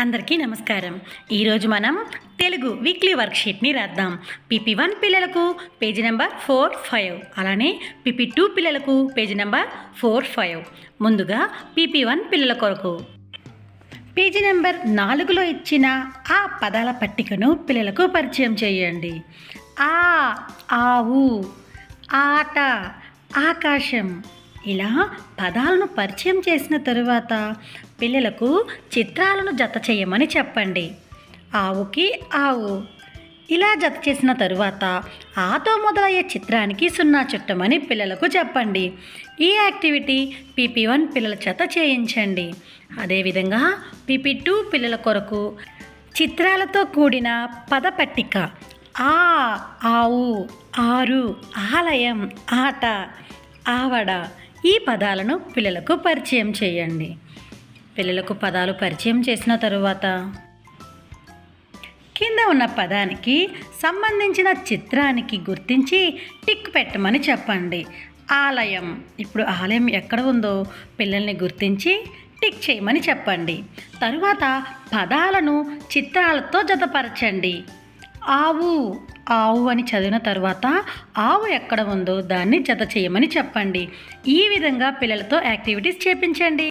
అందరికీ నమస్కారం. ఈరోజు మనం తెలుగు వీక్లీ వర్క్షీట్ని రాద్దాం. పిపి వన్ పిల్లలకు పేజీ నెంబర్ ఫోర్ ఫైవ్ అలానే పిపి టూ పిల్లలకు పేజీ నెంబర్ ఫోర్ ఫైవ్ ముందుగా పిపి వన్ పిల్లల కొరకు. పేజీ నెంబర్ నాలుగులో ఇచ్చిన ఆ పదాల పట్టికను పిల్లలకు పరిచయం చేయండి. ఆ ఆవు ఆట ఆకాశం. ఇలా పదాలను పరిచయం చేసిన తరువాత పిల్లలకు చిత్రాలను జత చేయమని చెప్పండి. ఆవుకి ఆవు. ఇలా జత చేసిన తరువాత ఆతో మొదలయ్యే చిత్రానికి సున్నా చుట్టమని పిల్లలకు చెప్పండి. ఈ యాక్టివిటీ పీపీ వన్ పిల్లల చేత చేయించండి. అదేవిధంగా పీపీ టూ పిల్లల కొరకు చిత్రాలతో కూడిన పద పట్టిక ఆ ఆవు ఆరు ఆలయం ఆట ఆవడ ఈ పదాలను పిల్లలకు పరిచయం చేయండి. పిల్లలకు పదాలు పరిచయం చేసిన తరువాత కింద ఉన్న పదానికి సంబంధించిన చిత్రానికి గుర్తించి టిక్ పెట్టమని చెప్పండి. ఆలయం. ఇప్పుడు ఆలయం ఎక్కడ ఉందో పిల్లల్ని గుర్తించి టిక్ చేయమని చెప్పండి. తరువాత పదాలను చిత్రాలతో జతపరచండి. ఆవు. ఆవు అని చదివిన తర్వాత ఆవు ఎక్కడ ఉందో దాన్ని జత చేయమని చెప్పండి. ఈ విధంగా పిల్లలతో యాక్టివిటీస్ చేపించండి.